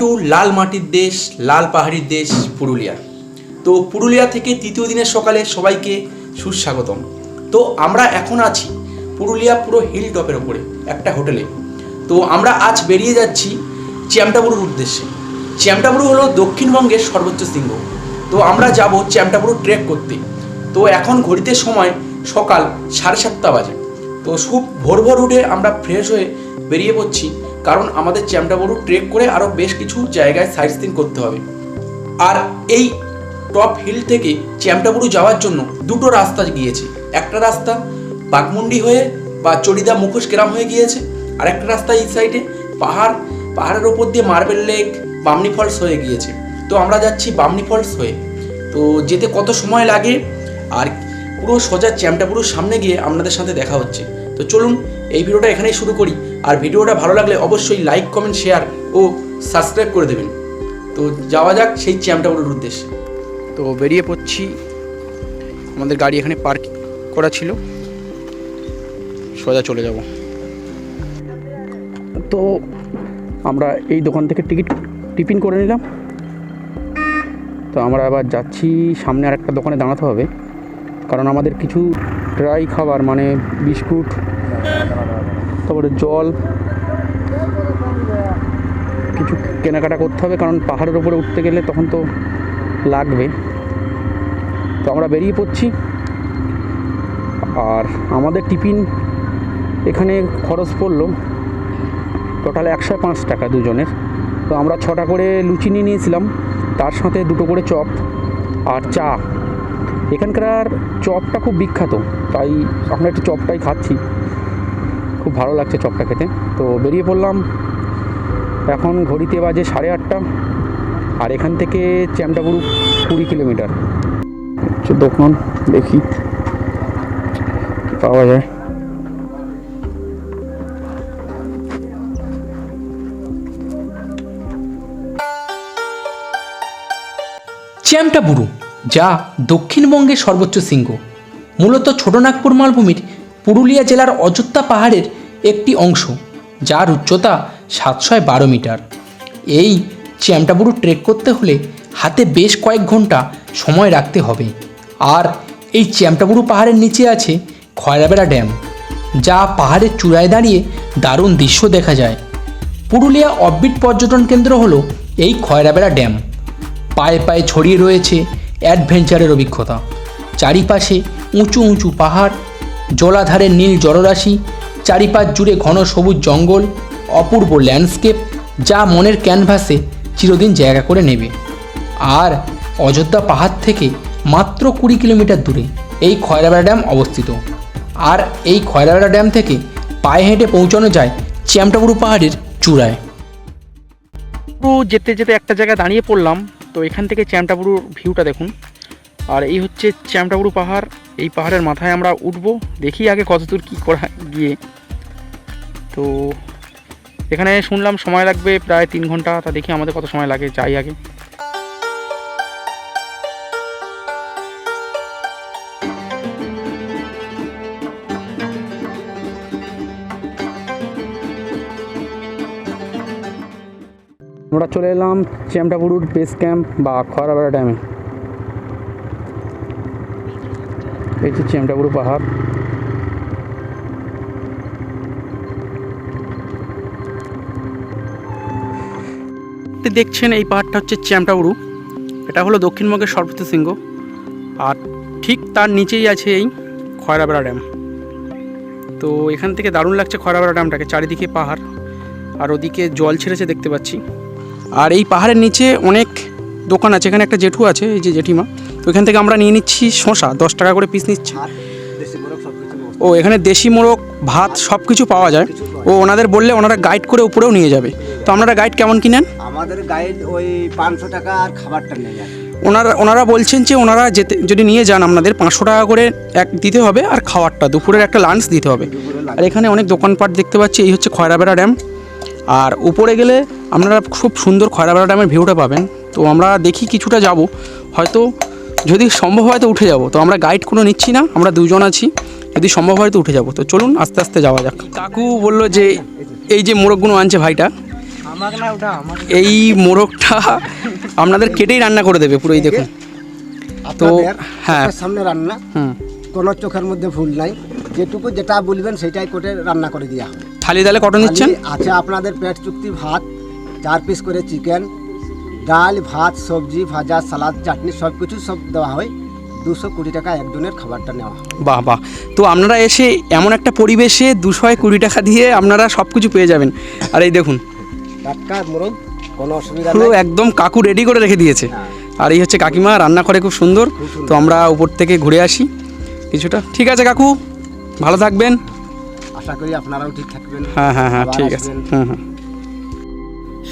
Two লাল মাটির দেশ, লাল পাহাড়ির দেশ, পুরুলিয়া। তো পুরুলিয়া থেকে তৃতীয় দিনের সকালে সবাইকে সুস্বাগতম। তো আমরা এখন আছি পুরুলিয়া পুরো হিল টপের ওপরে একটা হোটেলে। তো আমরা আজ বেরিয়ে যাচ্ছি চ্যামটাবুরুর উদ্দেশ্যে। চ্যামটাবুরু হলো দক্ষিণবঙ্গের সর্বোচ্চ শৃঙ্গ। তো আমরা যাব চ্যামটাবুরু ট্রেক করতে। তো এখন ঘড়িতে সময় সকাল সাড়ে সাতটা বাজে। তো খুব ভোর ভোর উঠে আমরা ফ্রেশ হয়ে বেরিয়ে পড়ছি কারণ আমাদের চ্যামটাবুরু ট্রেক করে আরও বেশ কিছু জায়গায় সাইট সিন করতে হবে। আর এই টপ হিল থেকে চ্যামটাবুরু যাওয়ার জন্য দুটো রাস্তা গিয়েছে। একটা রাস্তা বাগমুন্ডি হয়ে বা চড়িদা মুখোশ গ্রাম হয়ে গিয়েছে আর একটা রাস্তা এই সাইডে পাহাড়, পাহাড়ের ওপর দিয়ে মার্বেল লেক, বামনি ফলস হয়ে গিয়েছে। তো আমরা যাচ্ছি বামনি ফলস হয়ে। তো যেতে কত সময় লাগে? আর পুরো সোজা চ্যামটাপুরুর সামনে গিয়ে আপনাদের সাথে দেখা হচ্ছে। তো চলুন, এই ভিডিওটা এখানেই শুরু করি। আর ভিডিওটা ভালো লাগলে অবশ্যই লাইক কমেন্ট শেয়ার ও সাবস্ক্রাইব করে দেবেন। তো যাওয়া যাক সেই চ্যামটাপুরুর উদ্দেশ্যে। তো বেরিয়ে পড়ছি। আমাদের গাড়ি এখানে পার্ক করা ছিল। সোজা চলে যাব। তো আমরা এই দোকান থেকে টিকিট টিফিন করে নিলাম। তো আমরা আবার যাচ্ছি। সামনে আর একটা দোকানে দাঁড়াতে হবে। কারণ আমাদের কিছু ড্রাই খাবার মানে বিস্কুট তারপরে জল, কিছু কেনাকাটা করতে হবে, কারণ পাহাড়ের উপরে উঠতে গেলে তখন তো লাগবে। তো আমরা বেরিয়ে পড়ছি। আর আমাদের টিফিন এখানে খরচ পড়ল টোটাল একশো পাঁচ টাকা দুজনের। তো আমরা ছটা করে লুচি নিয়ে নিয়েছিলাম, তার সাথে দুটো করে চপ আর চা। এখানকার চপটা খুব বিখ্যাত, তাই আমরা একটু চপটাই খাচ্ছি। খুব ভালো লাগছে চপটা খেতে। তো বেরিয়ে পড়লাম। এখন ঘড়িতে বাজে সাড়ে আটটা। আর এখান থেকে চ্যামটাপুরু কুড়ি কিলোমিটার। দোকান দেখি। পাওয়া যায়। চ্যামটাবুরু যা দক্ষিণবঙ্গের সর্বোচ্চ শৃঙ্গ। মূলত ছোটনাগপুর মালভূমির পুরুলিয়া জেলার অযোধ্যা পাহাড়ের একটি অংশ, যার উচ্চতা সাতশয় বারো মিটার। এই চ্যামটাবুরু ট্রেক করতে হলে হাতে বেশ কয়েক ঘণ্টা সময় রাখতে হবে। আর এই চ্যামটাবুরু পাহাড়ের নিচে আছে খয়রাবেড়া ড্যাম, যা পাহাড়ের চূড়ায় দাঁড়িয়ে দারুণ দৃশ্য দেখা যায়। পুরুলিয়া অববিট পর্যটন কেন্দ্র হলো এই খয়রাবেড়া ড্যাম। পায়ে পায়ে ছড়িয়ে রয়েছে অ্যাডভেঞ্চারের অভিজ্ঞতা। চারিপাশে উঁচু উঁচু পাহাড় জলাধারের নীল জলরাশি, চারিপাশ জুড়ে ঘন সবুজ জঙ্গল, অপূর্ব ল্যান্ডস্কেপ, যা মনের ক্যানভাসে চিরদিন জায়গা করে নেবে। আর অযোধ্যা পাহাড় থেকে মাত্র কুড়ি কিলোমিটার দূরে এই খয়রাবেড়া ড্যাম অবস্থিত। আর এই খয়রাবেড়া ড্যাম থেকে পায়ে হেঁটে পৌঁছানো যায় চ্যামটাবুরু পাহাড়ের চূড়ায়। পুরো যেতে যেতে একটা জায়গায় দাঁড়িয়ে পড়লাম, তো এখান থেকে চ্যামটাবুরুর ভিউটা দেখুন। আর এই হচ্ছে চ্যামটাবুরু পাহাড় এই পাহাড়ের মাথায় আমরা উঠব, দেখি আগে কত দূর কী করা গিয়ে। তো এখানে শুনলাম সময় লাগবে প্রায় তিন ঘণ্টা, তা দেখি আমাদের কত সময় লাগে, যাই আগে। আমরা চলে এলাম চ্যামটাপুরুর বেস ক্যাম্প বা খরাবেড়া ড্যামে এই হচ্ছে চ্যামটাপুরু পাহাড়। দেখছেন এই পাহাড়টা হচ্ছে চ্যামটাউরু এটা হলো দক্ষিণবঙ্গের সর্বোচ্চ শৃঙ্গ। আর ঠিক তার নিচেই আছে এই খয়রাবেড়া ড্যাম। তো এখান থেকে দারুণ লাগছে খয়রাবেড়া ড্যামটাকে, চারিদিকে পাহাড়। আর ওদিকে জল ছেড়েছে দেখতে পাচ্ছি। আর এই পাহাড়ের নিচে অনেক দোকান আছে, এখানে একটা জেঠু আছে, এই যে জেঠিমা। তো এখান থেকে আমরা নিয়ে নিচ্ছি শশা দশ টাকা করে পিস নিচ্ছি। ও এখানে দেশি মোরগ ভাত সব কিছু পাওয়া যায়। ও ওনাদের বললে ওনারা গাইড করে উপরেও নিয়ে যাবে। তো আপনারা গাইড কেমন কিনেন আমাদের গাইড ওই পাঁচশো টাকা আর খাবারটা নেই আর ওনারা ওনারা বলছেন যে ওনারা যেতে যদি নিয়ে যান আপনাদের পাঁচশো টাকা করে এক দিতে হবে আর খাওয়ারটা দুপুরের একটা লাঞ্চ দিতে হবে। আর এখানে অনেক দোকানপাট দেখতে পাচ্ছি এই হচ্ছে খয়রাবেড়া ড্যাম। আর উপরে গেলে আপনারা খুব সুন্দর খয়রাবেড়া ড্যামের ভিউটা পাবেন। তো আমরা দেখি কিছুটা যাব। হয়তো যদি সম্ভব হয় তো উঠে যাব। তো আমরা গাইড কোনো নিচ্ছি না আমরা দুজন আছি। যদি সম্ভব হয় তো উঠে যাব। তো চলুন আস্তে আস্তে যাওয়া যাক। কাকু বলল যে এই যে মোরগগুলো আনছে ভাইটা এই মোরগটা আপনাদের কেটেই রান্না করে দেবে পুরো এই দেখুন। তো হ্যাঁ। সামনে রান্না হুম। কোনো চোখের মধ্যে ভুল নাই। যেটুকু যেটা বলবেন সেটাই করে রান্না করে দেওয়া থালি তাহলে কত নিচ্ছেন? আছে আপনাদের পেট চুক্তি ভাত চার পিস করে চিকেন ডাল ভাত সবজি ভাজা সালাদ চাটনি সব কিছু সব দেওয়া হয়। দুশো কুড়ি টাকা একজনের খাবারটা নেওয়া হয়। বাহ বাহ। তো আপনারা এসে এমন একটা পরিবেশে দুশো কুড়ি টাকা দিয়ে আপনারা সব কিছু পেয়ে যাবেন। আর এই দেখুন। টাটকা মোরগ কোনো অসুবিধা পুরো একদম কাকু রেডি করে রেখে দিয়েছে। হ্যাঁ। আর এই হচ্ছে কাকিমা রান্না করে খুব সুন্দর। তো আমরা উপর থেকে ঘুরে আসি। কিছুটা। ঠিক আছে কাকু ভালো থাকবেন। আশা করি আপনারাও ঠিক থাকবেন। হ্যাঁ হ্যাঁ হ্যাঁ ঠিক আছে। হুম হুম।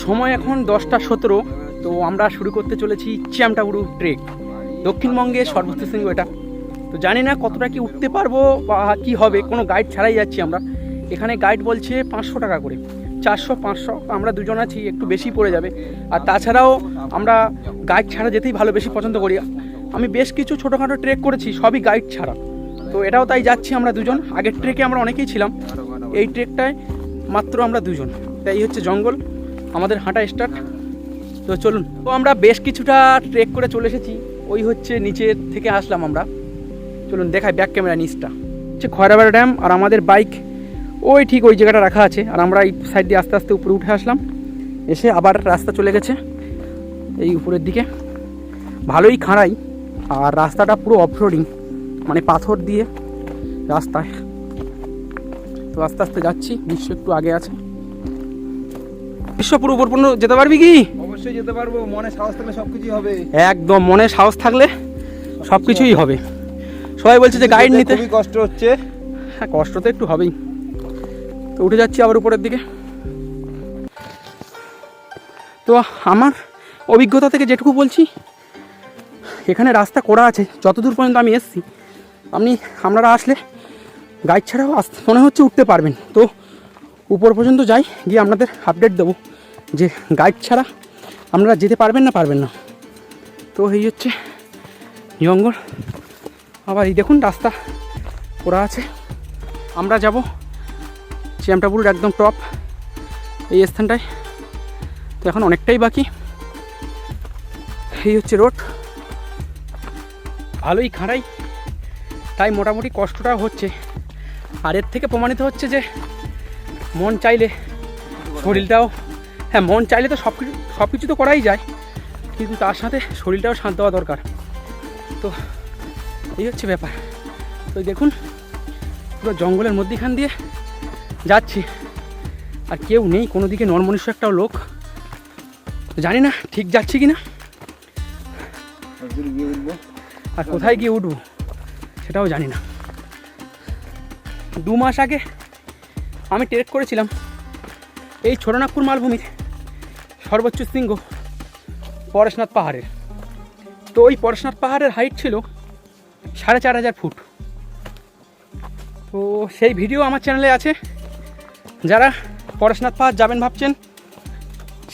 সময় এখন দশটা সতেরো। তো আমরা শুরু করতে চলেছি চ্যামটাবুরু ট্রেক। দক্ষিণবঙ্গে সর্বোচ্চ শৃঙ্গ এটা। তো জানি না কতটা কি উঠতে পারব বা কি হবে, কোনো গাইড ছাড়াই যাচ্ছি আমরা। এখানে গাইড বলছে পাঁচশো টাকা করে। চারশো, পাঁচশো, আমরা দুজন আছি, একটু বেশি পড়ে যাবে। আর তাছাড়াও আমরা গাইড ছাড়া যেতেই ভালো, বেশি পছন্দ করি। আমি বেশ কিছু ছোটোখাটো ট্রেক করেছি, সবই গাইড ছাড়া। তো এটাও তাই যাচ্ছি আমরা দুজন। আগের ট্রেকে আমরা অনেকেই ছিলাম। এই ট্রেকটায় মাত্র আমরা দুজন। তাই হচ্ছে জঙ্গল, আমাদের হাঁটা স্টার্ট তো চলুন, তো আমরা বেশ কিছুটা ট্রেক করে চলে এসেছি। ওই হচ্ছে নিচের থেকে আসলাম আমরা। চলুন দেখাই ব্যাক ক্যামেরা নিচটা। হচ্ছে খয়রাবাড়া ড্যাম আর আমাদের বাইক ওই ঠিক ওই জায়গাটা রাখা আছে। আর আমরা এই সাইড দিয়ে আস্তে আস্তে উপরে উঠে আসলাম। এসে আবার রাস্তা চলে গেছে এই উপরের দিকে। ভালোই খাঁড়াই। আর রাস্তাটা পুরো অফরোডিং মানে পাথর দিয়ে রাস্তায়। তো আস্তে আস্তে যাচ্ছি বিশ্ব একটু আগে আছে। বিশ্ব পুরো উপর পর্যন্ত যেতে পারবি কি? অবশ্যই যেতে পারব মনে সাহস থাকলে সবকিছু হবে। একদম মনে সাহস থাকলে সব কিছুই হবে। সবাই বলছে যে গাইড নিতে। খুবই কষ্ট হচ্ছে। হ্যাঁ কষ্ট তো একটু হবেই। তো উঠে যাচ্ছি আবার উপরের দিকে। তো আমার অভিজ্ঞতা থেকে যেটুকু বলছি এখানে রাস্তা করা আছে যতদূর পর্যন্ত আমি এসেছি আপনি আপনারা আসলে গাইড ছাড়াও আস মনে হচ্ছে উঠতে পারবেন। তো উপর পর্যন্ত যাই গিয়ে আপনাদের আপডেট দেবো যে গাইড ছাড়া আপনারা যেতে পারবেন না পারবেন না। তো এই হচ্ছে জঙ্গল আবার এই দেখুন রাস্তা করা আছে। আমরা যাব চ্যামটাপুরের একদম টপ এই স্থানটায়। তো এখন অনেকটাই বাকি। এই হচ্ছে রোড। ভালোই খাঁড়াই। তাই মোটামুটি কষ্টটা হচ্ছে। আর এর থেকে প্রমাণিত হচ্ছে যে মন চাইলে শরীরটাও হ্যাঁ মন চাইলে তো সব কিছু সব কিছু তো করাই যায় কিন্তু তার সাথে শরীরটাও শান্ত হওয়া দরকার। তো এই হচ্ছে ব্যাপার। তো দেখুন পুরো জঙ্গলের মধ্যিখান দিয়ে যাচ্ছি। আর কেউ নেই কোনো দিকে নরমনুষ্য একটাও লোক। জানি না ঠিক যাচ্ছি কি না আর কোথায় গিয়ে উঠবো সেটাও জানি না। দু মাস আগে আমি ট্রেক করেছিলাম। এই ছোটনাগপুর মালভূমির সর্বোচ্চ শৃঙ্গ পরেশনাথ পাহাড়ের। তো ওই পরেশনাথ পাহাড়ের হাইট ছিল সাড়ে চার হাজার ফুট। তো সেই ভিডিও আমার চ্যানেলে আছে। যারা পরেশনাথ পাহাড় যাবেন ভাবছেন,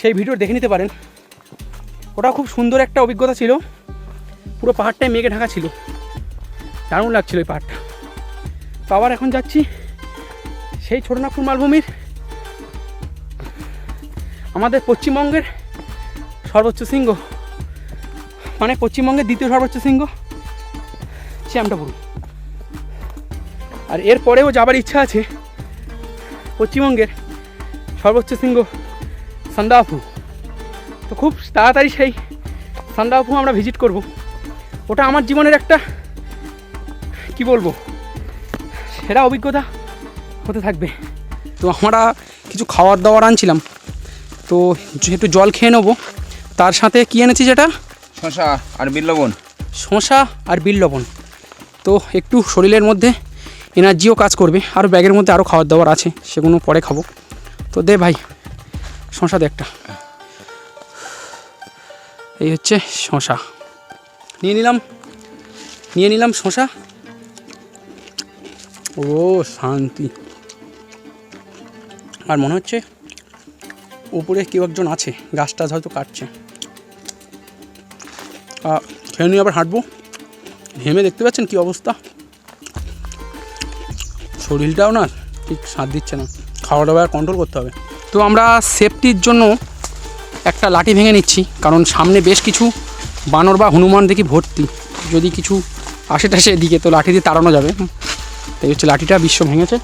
সেই ভিডিও দেখে নিতে পারেন। ওটা খুব সুন্দর একটা অভিজ্ঞতা ছিল। পুরো পাহাড়টাই মেঘে ঢাকা ছিল। দারুণ লাগছিল ওই পাহাড়টা। তো আবার এখন যাচ্ছি সেই ছোটনাগপুর মালভূমির আমাদের পশ্চিমবঙ্গের সর্বোচ্চ শৃঙ্গ। মানে পশ্চিমবঙ্গের দ্বিতীয় সর্বোচ্চ শৃঙ্গ চ্যামটাপুর আর এর পরেও যাবার ইচ্ছা আছে, পশ্চিমবঙ্গের সর্বোচ্চ শৃঙ্গ সান্দাফু তো খুব তাড়াতাড়ি সেই সান্দাফু আমরা ভিজিট করব। ওটা আমার জীবনের একটা, কি বলব, সেরা অভিজ্ঞতা হতে থাকবে। তো আমরা কিছু খাওয়ার দাওয়ার আনছিলাম। তো যেহেতু জল খেয়ে নেব তার সাথে কি এনেছি যেটা শশা আর বিল্লবন শশা আর বিল লবণ। তো একটু শরীরের মধ্যে এনার্জিও কাজ করবে আর ব্যাগের মধ্যে আরও খাবার দাবার আছে সেগুলো পরে খাব। তো দে ভাই শশা দে একটা। এই হচ্ছে শশা নিয়ে নিলাম নিয়ে নিলাম শশা ও শান্তি। আর মনে হচ্ছে উপরে কেউ একজন আছে, গাছটা হয়তো কাটছে। খেয়ে নিয়ে আবার হাঁটবো। ঘেমে দেখতে পাচ্ছেন কি অবস্থা? শরীরটাও না ঠিক সাথ দিচ্ছে না। খাওয়া দাওয়া কন্ট্রোল করতে হবে। তো আমরা সেফটির জন্য একটা লাঠি ভেঙে নিচ্ছি, কারণ সামনে বেশ কিছু বানর বা হনুমান দেখি ভর্তি। যদি কিছু আসে টাসে এদিকে তো লাঠি দিয়ে তাড়ানো যাবে। তাই হচ্ছে লাঠিটা বিশ্ব ভেঙেছে।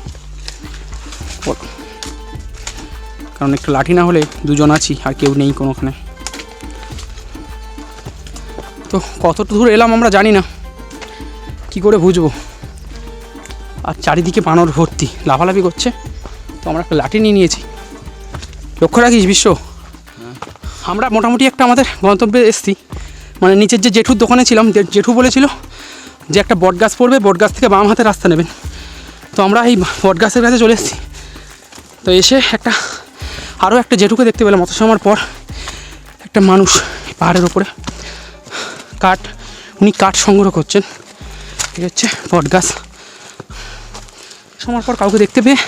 কারণ একটা লাঠি না হলে দুজন আছি, আর কেউ নেই কোনোখানে। তো কত দূর এলাম আমরা জানি না। কি করে বুঝব? আর চারিদিকে বানর ভর্তি, লাফালাফি করছে। তো আমরা একটা লাঠি নিয়ে নিয়েছি। লক্ষ্য রাখিস বিশ্ব। আমরা মোটামুটি একটা আমাদের গন্তব্যে এসেছি। মানে নিচের যে জেঠুর দোকানে ছিলাম জেঠু বলেছিল যে একটা বট গাছ পড়বে, বট গাছ থেকে বাম হাতে রাস্তা নেবেন। তো আমরা এই বট গাছের কাছে চলে এসেছি। তো এসে একটা আরও একটা জেঠুকে দেখতে পেলাম, অত সময়ের পর একটা মানুষ পাহাড়ের ওপরে কাঠ, উনি কাঠ সংগ্রহ করছেন। এই হচ্ছে বট গাছ। সময়ের পর কাউকে দেখতে পেয়ে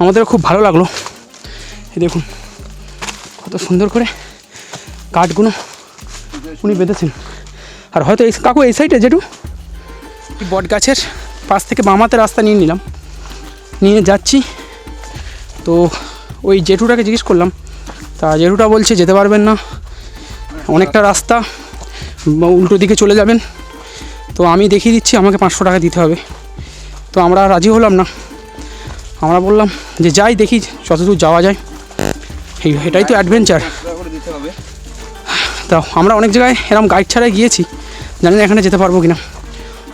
আমাদেরও খুব ভালো লাগল। এই দেখুন, কত সুন্দর করে কাঠগুলো উনি বেঁধেছেন। আর হয়তো এই কাকু, এই সাইডে যেটু বট গাছের পাশ থেকে বামাতে রাস্তা নিয়ে নিলাম। নিয়ে যাচ্ছি। তো ওই জেঠুটাকে জিজ্ঞেস করলাম। তা জেঠুটা বলছে, যেতে পারবেন না। অনেকটা রাস্তা উল্টো দিকে চলে যাবেন। তো আমি দেখিয়ে দিচ্ছি, আমাকে পাঁচশো টাকা দিতে হবে। তো আমরা রাজি হলাম না। আমরা বললাম যে, যাই দেখি যতদূর যাওয়া যায়। এই, এটাই তো অ্যাডভেঞ্চার তা আমরা অনেক জায়গায় এরকম গাইড ছাড়াই গিয়েছি, জানি না এখানে যেতে পারব কি না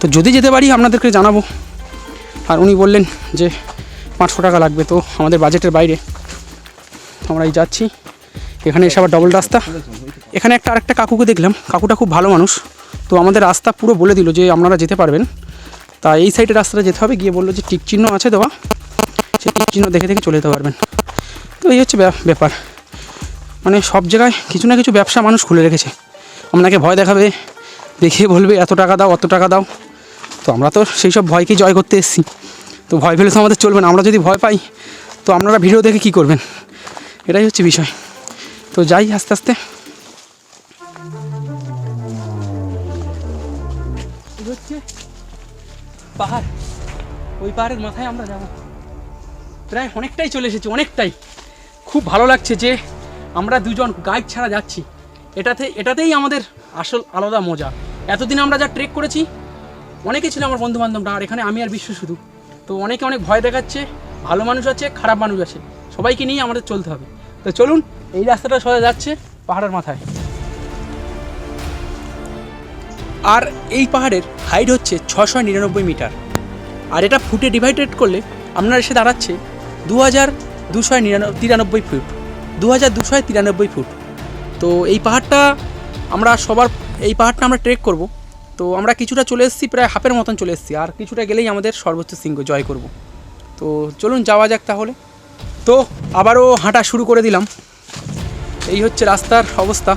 তো যদি যেতে পারি, আপনাদেরকে জানাব। আর উনি বললেন যে, পাঁচশো টাকা লাগবে তো আমাদের বাজেটের বাইরে। আমরা এই যাচ্ছি। এখানে এসে আবার ডবল রাস্তা। এখানে একটা আরেকটা কাকুকে দেখলাম। কাকুটা খুব ভালো মানুষ। তো আমাদের রাস্তা পুরো বলে দিল যে আপনারা যেতে পারবেন। তা এই সাইডে রাস্তাটা যেতে হবে। গিয়ে বলল যে টিক চিহ্ন আছে দেওয়া। সেই টিক চিহ্ন দেখে দেখে চলে যেতে পারবেন। তো এই হচ্ছে ব্যাপ- ব্যাপার। মানে সব জায়গায় কিছু না কিছু ব্যবসা মানুষ খুলে রেখেছে। আপনাকে ভয় দেখাবে। দেখিয়ে বলবে, এত টাকা দাও, অত টাকা দাও। তো আমরা তো সেই সব ভয়কেই জয় করতে এসেছি। তো ভয় পেলে তো আমাদের চলবে না। আমরা যদি ভয় পাই, তো আপনারা ভিডিও দেখে কী করবেন? এটাই হচ্ছে বিষয়। তো যাই, আস্তে আস্তে। পাহাড়। ওই পাহাড়ের মাথায় আমরা যাব। প্রায় অনেকটাই চলে এসেছি, অনেকটাই। খুব ভালো লাগছে যে আমরা দুজন গাইড ছাড়া যাচ্ছি। এটাতে, এটাতেই আমাদের আসল আলাদা মজা। এতদিন আমরা যা ট্রেক করেছি, অনেকে ছিল আমার বন্ধু বান্ধবরা আর এখানে আমি আর বিশ্ব শুধু। তো অনেকে অনেক ভয় দেখাচ্ছে, ভালো মানুষ আছে, খারাপ মানুষ আছে। সবাইকে নিয়ে আমাদের চলতে হবে। তো চলুন, এই রাস্তাটা সোজা যাচ্ছে পাহাড়ের মাথায়। আর এই পাহাড়ের হাইট হচ্ছে ছশো নিরানব্বই মিটার। আর এটা ফুটে ডিভাইডেড করলে আপনার এসে দাঁড়াচ্ছে দু হাজার দুশো তিরানব্বই ফুট। দু হাজার দুশো তিরানব্বই ফুট। তো এই পাহাড়টা আমরা সবার, এই পাহাড়টা আমরা ট্রেক করব। তো আমরা কিছুটা চলে এসেছি, প্রায় হাফের মতন চলে এসেছি। আর কিছুটা গেলেই আমাদের সর্বোচ্চ শৃঙ্গ জয় করব। তো চলুন, যাওয়া যাক তাহলে। তো আবারও হাঁটা শুরু করে দিলাম। এই হচ্ছে রাস্তার অবস্থা।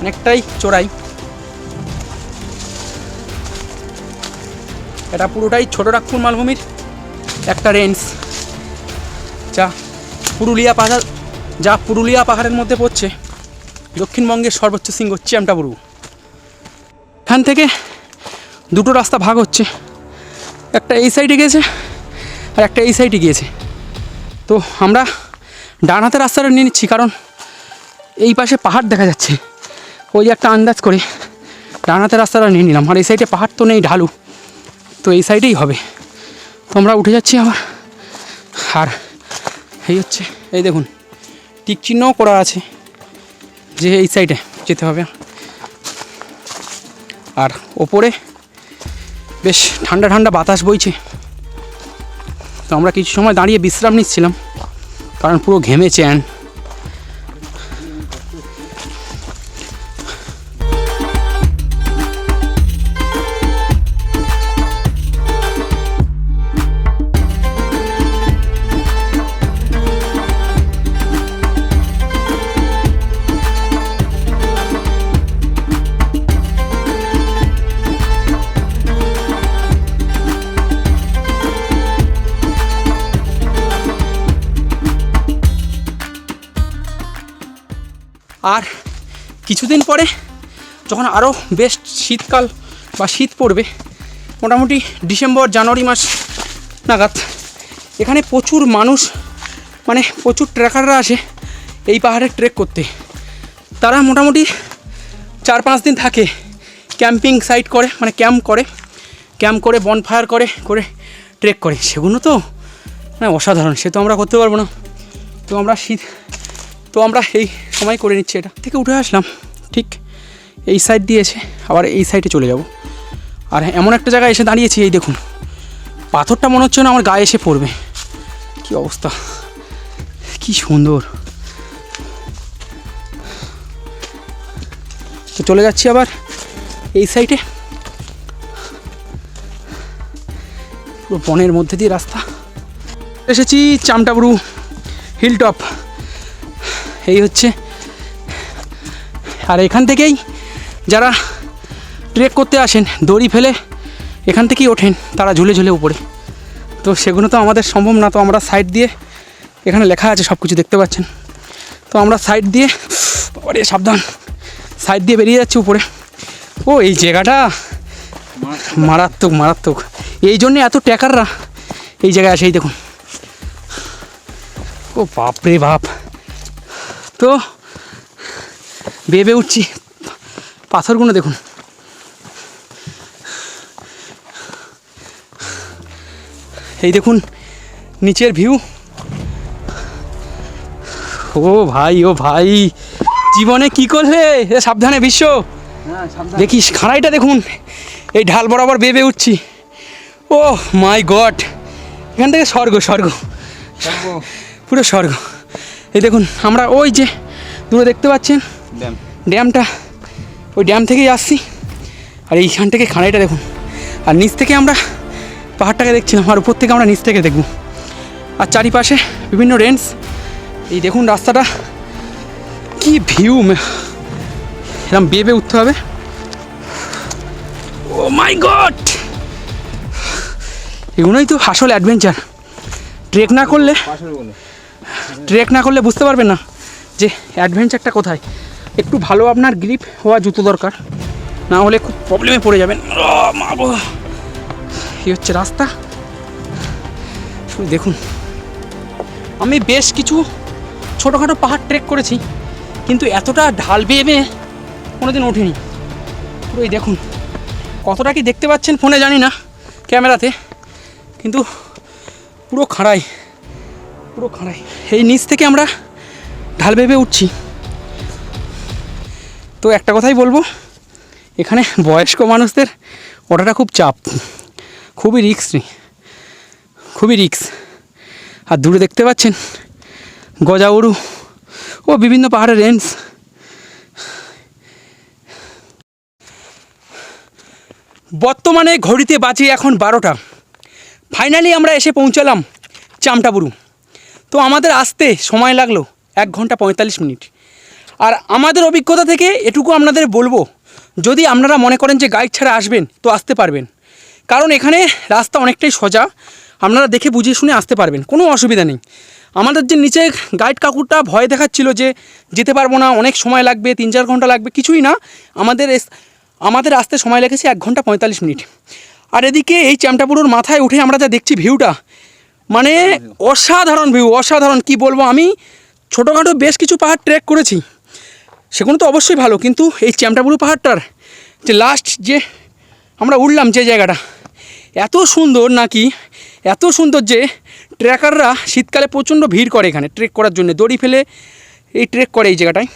অনেকটাই চড়াই এটা পুরোটাই ছোট নাগপুর মালভূমির একটা রেঞ্জ যা পুরুলিয়া পাহাড়, যা পুরুলিয়া পাহাড়ের মধ্যে পড়ছে। দক্ষিণবঙ্গের সর্বোচ্চ শৃঙ্গ চ্যামটাবুরু। এখান থেকে দুটো রাস্তা ভাগ হচ্ছে। একটা এই সাইডে গিয়েছে আর একটা এই সাইডে গিয়েছে। তো আমরা ডান হাতের রাস্তাটা নিয়ে নিচ্ছি, কারণ এই পাশে পাহাড় দেখা যাচ্ছে। ওই একটা আন্দাজ করে ডান হাতের রাস্তাটা নিয়ে নিলাম, আর এই সাইডে পাহাড় তো নেই, ঢালু। তো এই সাইডেই হবে। তো আমরা উঠে যাচ্ছি আবার। আর এই হচ্ছে, এই দেখুন টিক চিহ্নও করা আছে যে এই সাইডে যেতে হবে। আর ওপরে বেশ ঠান্ডা ঠান্ডা বাতাস বইছে। তো আমরা কিছু সময় দাঁড়িয়ে বিশ্রাম নিচ্ছিলাম। কারণ পুরো ঘেমে চ্যান। আর কিছুদিন পরে যখন আরও বেস্ট শীতকাল বা শীত পড়বে, মোটামুটি ডিসেম্বর, জানুয়ারি মাস নাগাদ এখানে প্রচুর মানুষ মানে প্রচুর ট্রেকাররা আসে এই পাহাড়ে ট্রেক করতে। তারা মোটামুটি চার পাঁচ দিন থাকে, ক্যাম্পিং সাইট করে মানে ক্যাম্প করে ক্যাম্প করে, বনফায়ার করে করে ট্রেক করে। সেগুলো তো মানে অসাধারণ। সে তো আমরা করতে পারব না। তো আমরা শীত তো আমরা এই সময় করে নিচ্ছি এটা। থেকে উঠে আসলাম, ঠিক এই সাইড দিয়ে এসে আবার এই সাইডে চলে যাব। আর এমন একটা জায়গায় এসে দাঁড়িয়েছি, এই দেখুন, পাথরটা মনে হচ্ছে না আমার গায়ে এসে পড়বে। কি অবস্থা, কি সুন্দর। তো চলে যাচ্ছি আবার এই সাইডে পুরো বনের মধ্যে দিয়ে রাস্তা। এসেছি চামটাবুরু হিল টপ এই হচ্ছে। আর এখান থেকেই যারা ট্রেক করতে আসেন, দড়ি ফেলে এখান থেকেই ওঠেন, তারা ঝুলে ঝুলে উপরে। তো সেগুলো তো আমাদের সম্ভব না, তো আমরা সাইড দিয়ে এখানে লেখা আছে সব কিছু দেখতে পাচ্ছেন। তো আমরা সাইড দিয়ে ওরে সাবধান। সাইড দিয়ে বেরিয়ে যাচ্ছি উপরে। ও, এই জায়গাটা মারাত্মক মারাত্মক। এই জন্যে এত ট্যাকাররা এই জায়গায় আসেই দেখুন। ও বাপ রে বাপ। তো বেবে উঠছি। পাথরগুলো দেখুন। এই দেখুন নিচের ভিউ। ও ভাই ও ভাই জীবনে কি করলে? এ সাবধানে বিশ্ব। দেখিস খাড়াইটা দেখুন। এই ঢাল বরাবর বেবে উঠছি। ও মাই গড এখান থেকে স্বর্গ। স্বর্গ। পুরো স্বর্গ। এই দেখুন আমরা ওই যে দূরে দেখতে পাচ্ছেন ড্যাম। ড্যামটা ওই ড্যাম থেকেই আসছি। আর এইখান থেকে খাড়াইটা দেখুন। আর নিচ থেকে আমরা পাহাড়টাকে দেখছিলাম আর উপর থেকে আমরা নিচ থেকে দেখব। আর চারিপাশে বিভিন্ন রেঞ্জ। এই দেখুন রাস্তাটা কি ভিউ এরকম বেবে উঠতে হবে। ও মাই গড এগুলোই তো আসল অ্যাডভেঞ্চার ট্রেক না করলে ট্রেক না করলে বুঝতে পারবে না যে অ্যাডভেঞ্চারটা কোথায়। একটু ভালো আপনার গ্রিপ হওয়া জুতো দরকার, না হলে খুব প্রবলেমে পড়ে যাবেন। এই হচ্ছে রাস্তা। দেখুন, আমি বেশ কিছু ছোটোখাটো পাহাড় ট্রেক করেছি, কিন্তু এতটা ঢাল বেয়ে বেয়ে কোনোদিন ওঠেনি। এই দেখুন, কতটা কি দেখতে পাচ্ছেন ফোনে জানি না ক্যামেরাতে, কিন্তু পুরো খাড়াই। পুরো খাড়াই। এই নিচ থেকে আমরা ঢাল ভেবে উঠছি। তো একটা কথাই বলব, এখানে বয়স্ক মানুষদের ওঠাটা খুব চাপ। খুবই রিক্স খুবই রিক্স আর দূরে দেখতে পাচ্ছেন গজাউরু ও বিভিন্ন পাহাড়ের রেঞ্জ। বর্তমানে ঘড়িতে বাজে এখন বারোটা। ফাইনালি আমরা এসে পৌঁছালাম চামটাবুরু। তো আমাদের আসতে সময় লাগল এক ঘণ্টা পঁয়তাল্লিশ মিনিট। আর আমাদের অভিজ্ঞতা থেকে এটুকু আপনাদের বলব, যদি আপনারা মনে করেন যে গাইড ছাড়া আসবেন, তো আসতে পারবেন। কারণ এখানে রাস্তা অনেকটাই সোজা, আপনারা দেখে বুঝিয়ে শুনে আসতে পারবেন, কোনো অসুবিধা নেই। আমাদের যে নিচে গাইড কাকুরটা ভয় দেখাচ্ছিল যে যেতে পারব না, অনেক সময় লাগবে, তিন চার ঘণ্টা লাগবে, কিছুই না। আমাদের আমাদের আসতে সময় লেগেছে এক ঘণ্টা পঁয়তাল্লিশ মিনিট। আর এদিকে এই চ্যামটাপুরুর মাথায় উঠে আমরা যা দেখছি ভিউটা মানে অসাধারণ ভিউ অসাধারণ। কি বলব আমি? ছোটোখাটো বেশ কিছু পাহাড় ট্রেক করেছি। সেগুলো তো অবশ্যই ভালো, কিন্তু এই চ্যামটাপুরু পাহাড়টার যে লাস্ট যে আমরা উঠলাম যে জায়গাটা, এত সুন্দর নাকি? এত সুন্দর যে ট্রেকাররা শীতকালে প্রচণ্ড ভিড় করে এখানে ট্রেক করার জন্য, দড়ি ফেলে এই ট্রেক করে এই জায়গাটায়।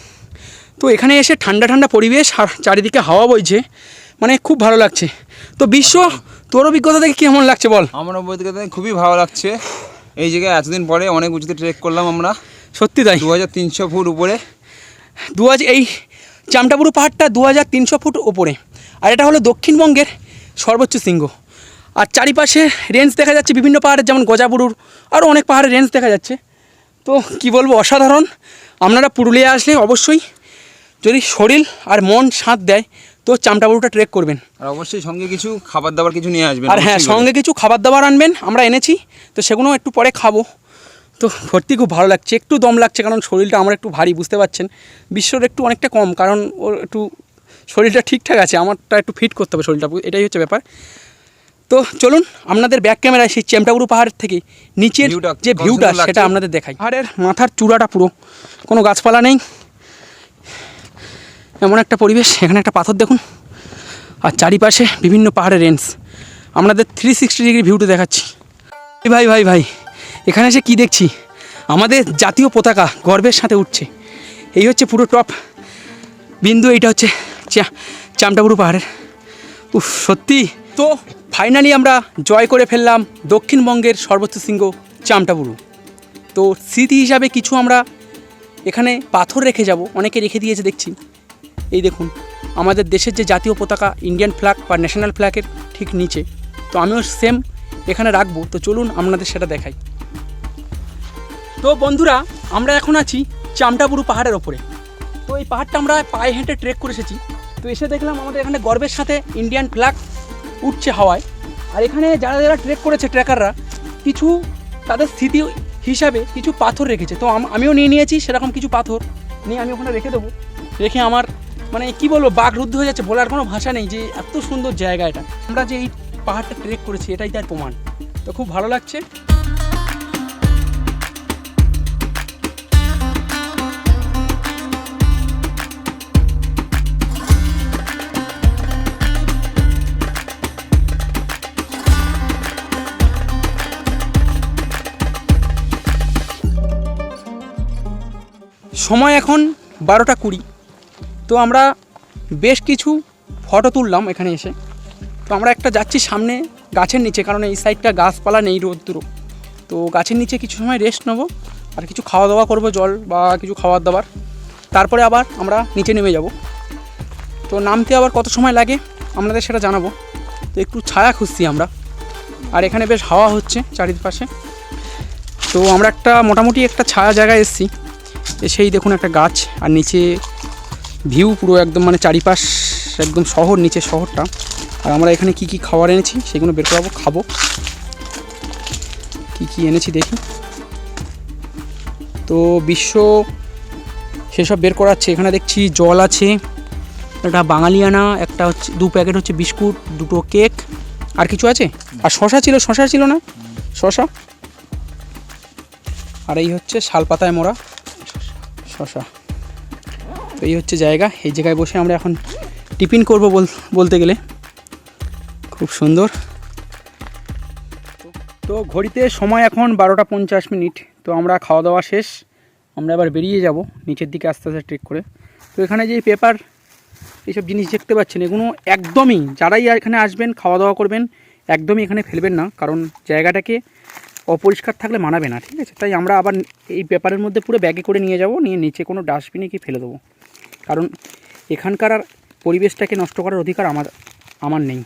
তো এখানে এসে ঠান্ডা ঠান্ডা পরিবেশ আর চারিদিকে হাওয়া বইছে মানে খুব ভালো লাগছে। তো বিশ্ব তোর অভিজ্ঞতা দেখে কেমন লাগছে বল? আমার অভিজ্ঞতা খুবই ভালো লাগছে। এই জায়গায় এতদিন পরে অনেক উঁচুতে ট্রেক করলাম আমরা। সত্যি তাই? দু হাজার তিনশো ফুট উপরে। দু হাজার এই চামটাপুরু পাহাড়টা দু হাজার তিনশো ফুট ওপরে আর এটা হলো দক্ষিণবঙ্গের সর্বোচ্চ শৃঙ্গ। আর চারিপাশে রেঞ্জ দেখা যাচ্ছে বিভিন্ন পাহাড়ের যেমন গজাবুরুর আরও অনেক পাহাড়ের রেঞ্জ দেখা যাচ্ছে। তো কি বলব অসাধারণ। আপনারা পুরুলিয়া আসলে অবশ্যই যদি শরীর আর মন সাথ দেয় তো চামটাবুরুটা ট্রেক করবেন। আর অবশ্যই সঙ্গে কিছু খাবার দাবার কিছু নিয়ে আসবেন আর হ্যাঁ সঙ্গে কিছু খাবার দাবার আনবেন আমরা এনেছি তো সেগুলো একটু পরে খাব। তো সত্যি খুব ভালো লাগছে একটু দম লাগছে কারণ শরীরটা আমার একটু ভারী বুঝতে পারছেন? বিশ্বর একটু অনেকটা কম কারণ ওর একটু শরীরটা ঠিকঠাক আছে আমারটা একটু ফিট করতে হবে শরীরটা এটাই হচ্ছে ব্যাপার। তো চলুন আপনাদের ব্যাক ক্যামেরায় সেই চেমটাগুড়ু পাহাড় থেকে নিচের যে ভিউটা সেটা আপনাদের দেখাই। পাহাড়ের মাথার চূড়াটা পুরো কোনো গাছপালা নেই। এমন একটা পরিবেশ, এখানে একটা পাথর দেখুন। আর চারিপাশে বিভিন্ন পাহাড়ের রেঞ্জ। আপনাদের থ্রি সিক্সটি ডিগ্রি ভিউটা দেখাচ্ছি। ভাই ভাই ভাই, এখানে এসে কী দেখছি? আমাদের জাতীয় পতাকা গর্বের সাথে উঠছে। এই হচ্ছে পুরো টপ বিন্দু, এইটা হচ্ছে চা- চামটাবুরু পাহাড়ের। উফ, সত্যি। তো ফাইনালি আমরা জয় করে ফেললাম দক্ষিণবঙ্গের সর্বোচ্চ শৃঙ্গ চামটাবুরু। তো স্মৃতি হিসাবে কিছু আমরা এখানে পাথর রেখে যাব, অনেকে রেখে দিয়েছে দেখছি। এই দেখুন, আমাদের দেশের যে জাতীয় পতাকা ইন্ডিয়ান ফ্ল্যাগ বা ন্যাশনাল ফ্ল্যাগের ঠিক নিচে। তো আমিও সেম এখানে রাখব। তো চলুন আপনাদের সেটা দেখাই। তো বন্ধুরা, আমরা এখন আছি চামটাবুরু পাহাড়ের ওপরে। তো এই পাহাড়টা আমরা পায়ে হেঁটে ট্রেক করে এসেছি। তো এসে দেখলাম আমাদের এখানে গর্বের সাথে ইন্ডিয়ান ফ্ল্যাগ উঠছে হাওয়ায়। আর এখানে যারা যারা ট্রেক করেছে ট্রেকাররা কিছু তাদের স্মৃতি হিসাবে কিছু পাথর রেখেছে। তো আমিও নিয়ে নিয়েছি, সেরকম কিছু পাথর। নিয়ে আমি ওখানে রেখে দেবো। রেখে আমার মানে কি বলব বাঘ রুদ্ধ হয়ে যাচ্ছে, বলার কোনো ভাষা নেই যে এত সুন্দর জায়গা এটা। আমরা যে এই পাহাড়টা ট্রেক করেছি, এটাই তার প্রমাণ। তো খুব ভালো লাগছে। সময় এখন বারোটা কুড়ি। তো আমরা বেশ কিছু ফটো তুললাম এখানে এসে। তো আমরা একটা যাচ্ছি সামনে গাছের নিচে, কারণ এই সাইডটা গাছপালা নেই রোদ্দুরও তো গাছের নিচে কিছু সময় রেস্ট নেব, আর কিছু খাওয়া দাওয়া করব জল বা কিছু খাবার দাবার। তারপরে আবার আমরা নিচে নেমে যাব। তো নামতে আবার কত সময় লাগে আপনাদের সেটা জানাব। তো একটু ছায়া খুঁজছি আমরা। আর এখানে বেশ হাওয়া হচ্ছে চারিপাশে। তো আমরা একটা মোটামুটি একটা ছায়া জায়গায় এসেছি। সেই দেখুন একটা গাছ, আর নিচে ভিউ পুরো একদম মানে চারিপাশ একদম শহর নিচে শহরটা। আর আমরা এখানে কি কি খাবার এনেছি সেগুলো বের করাবো, খাব। কি কি এনেছি দেখি। তো বিশ্ব সেসব বের করাচ্ছে। এখানে দেখছি জল আছে, একটা বাঙালিয়ানা, একটা হচ্ছে, দু প্যাকেট হচ্ছে বিস্কুট, দুটো কেক। আর কিছু আছে? আর শশা ছিল শশা ছিল না? শশা? আর এই হচ্ছে শালপাতায় মোড়া। শশা। তো এই হচ্ছে জায়গা। এই জায়গায় বসে আমরা এখন টিফিন করব বলতে গেলে। খুব সুন্দর। তো ঘড়িতে সময় এখন বারোটা পঞ্চাশ মিনিট। তো আমরা খাওয়া দাওয়া শেষ। আমরা এবার বেরিয়ে যাব নিচের দিকে আস্তে আস্তে ট্রেক করে। তো এখানে যে পেপার এইসব জিনিস দেখতে পাচ্ছেন এগুলো একদমই যারাই এখানে আসবেন, খাওয়া দাওয়া করবেন, একদমই এখানে ফেলবেন না। কারণ জায়গাটাকে অপরিষ্কার থাকলে মানাবে না, ঠিক আছে? তাই আমরা আবার এই পেপারের মধ্যে পুরো ব্যাগে করে নিয়ে যাব। নিয়ে নিচে কোনো ডাস্টবিনে কি ফেলে দেবো? কারণ এখানকার আর পরিবেশটাকে নষ্ট করার অধিকার আমার আমার নেই।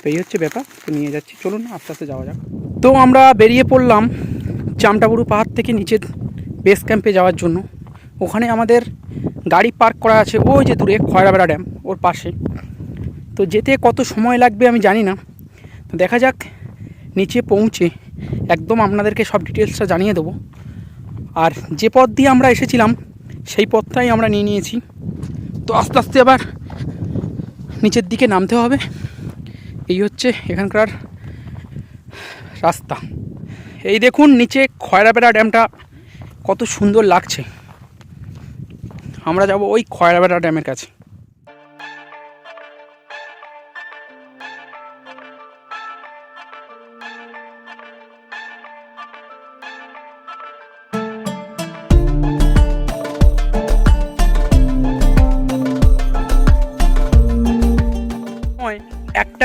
তো এই হচ্ছে ব্যাপার, তো নিয়ে যাচ্ছি। চলুন, আস্তে আস্তে যাওয়া যাক। তো আমরা বেরিয়ে পড়লাম চামটাবুরু পাহাড় থেকে নিচের বেস ক্যাম্পে যাওয়ার জন্য। ওখানে আমাদের গাড়ি পার্ক করা আছে ওই যে দূরে, খয়রাবেড়া ড্যাম, ওর পাশে। তো যেতে কত সময় লাগবে আমি জানি না। তো দেখা যাক, নিচে পৌঁছে একদম আপনাদেরকে সব ডিটেলসটা জানিয়ে দেবো। আর যে পথ দিয়ে আমরা এসেছিলাম সেই পথটাই আমরা নিয়ে নিয়েছি। তো আস্তে আস্তে আবার নিচের দিকে নামতে হবে। এই হচ্ছে এখানকার রাস্তা। এই দেখুন নিচে খয়রাবেড়া ড্যামটা কত সুন্দর লাগছে। আমরা যাব ওই খয়রাবেড়া ড্যামের কাছে।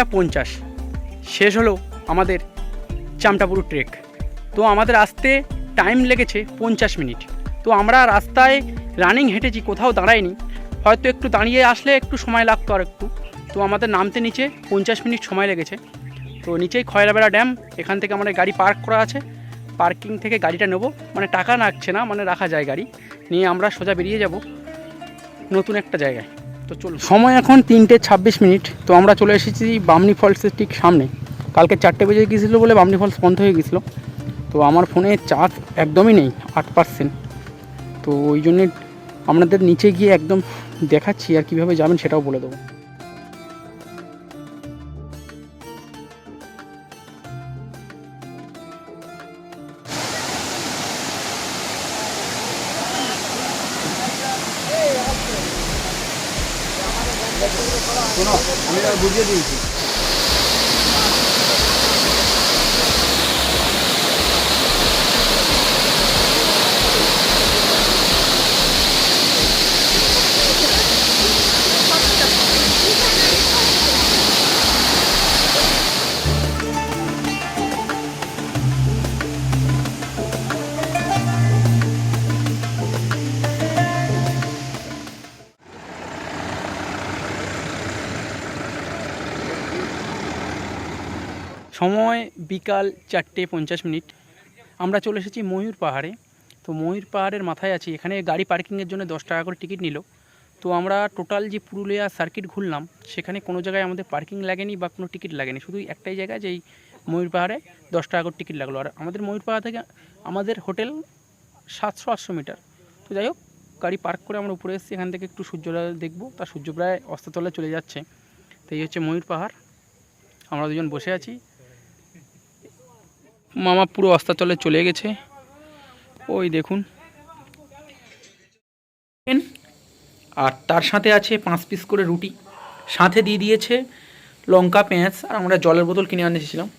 একটা পঞ্চাশ। শেষ হলো আমাদের চামটাপুরু ট্রেক তো আমাদের আসতে টাইম লেগেছে পঞ্চাশ মিনিট। তো আমরা রাস্তায় রানিং হেঁটেছি, কোথাও দাঁড়াইনি হয়তো একটু দাঁড়িয়ে আসলে একটু সময় লাগতো আর একটু তো আমাদের নামতে নিচে পঞ্চাশ মিনিট সময় লেগেছে। তো নিচেই খয়রাবেড়া ড্যাম এখান থেকে আমাদের গাড়ি পার্ক করা আছে। পার্কিং থেকে গাড়িটা নেব। মানে টাকা লাগছে না মানে রাখা যায় গাড়ি। নিয়ে আমরা সোজা বেরিয়ে যাব নতুন একটা জায়গায়। তো সময় এখন তিনটে ছাব্বিশ মিনিট, তো আমরা চলে এসেছি বামনি ফলসের ঠিক সামনে। কালকে চারটে বেজে গিয়েছিল বলে বামনি ফলস বন্ধ হয়ে গেছিল তো আমার ফোনে চার্জ একদমই নেই, আট পার্সেন্ট। তো ওই জন্যে আপনাদের নিচে গিয়ে একদম দেখাচ্ছি আর কীভাবে যাবেন সেটাও বলে দেবো। শোনো আমি বুঝিয়ে দিয়েছি। বিকাল চারটে পঞ্চাশ মিনিট। আমরা চলে এসেছি ময়ূর পাহাড়ে। তো ময়ূর পাহাড়ের মাথায় আছি। এখানে গাড়ি পার্কিংয়ের জন্য দশ টাকা করে টিকিট নিল। তো আমরা টোটাল যে পুরুলিয়া সার্কিট ঘুরলাম, সেখানে কোনো জায়গায় আমাদের পার্কিং লাগেনি বা কোনো টিকিট লাগেনি। শুধু একটাই জায়গা, যেই ময়ূর পাহাড়ে দশ টাকা করে টিকিট লাগল। আর আমাদের ময়ূর পাহাড় থেকে আমাদের হোটেল সাতশো আটশো মিটার। তো যাই হোক, গাড়ি পার্ক করে আমরা উপরে এসেছি। এখান থেকে একটু সূর্যোদয় দেখব। তার সূর্য প্রায় অস্ততলে চলে যাচ্ছে। তো এই হচ্ছে ময়ূর পাহাড়। আমরা দুজন বসে আছি। মামা পুরো অস্তাচলে চলে গেছে। ওই দেখুন। আর তার সাথে আছে পাঁচ পিস করে রুটি। সাথে দিয়ে দিয়েছে লঙ্কা, পেঁয়াজ, আর আমরা জলের বোতল কিনে এনেছিলাম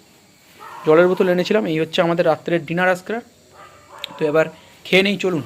জলের বোতল এনেছিলাম, এই হচ্ছে আমাদের রাত্রের ডিনার আজকের। তো এবার খেয়ে নেই, চলুন।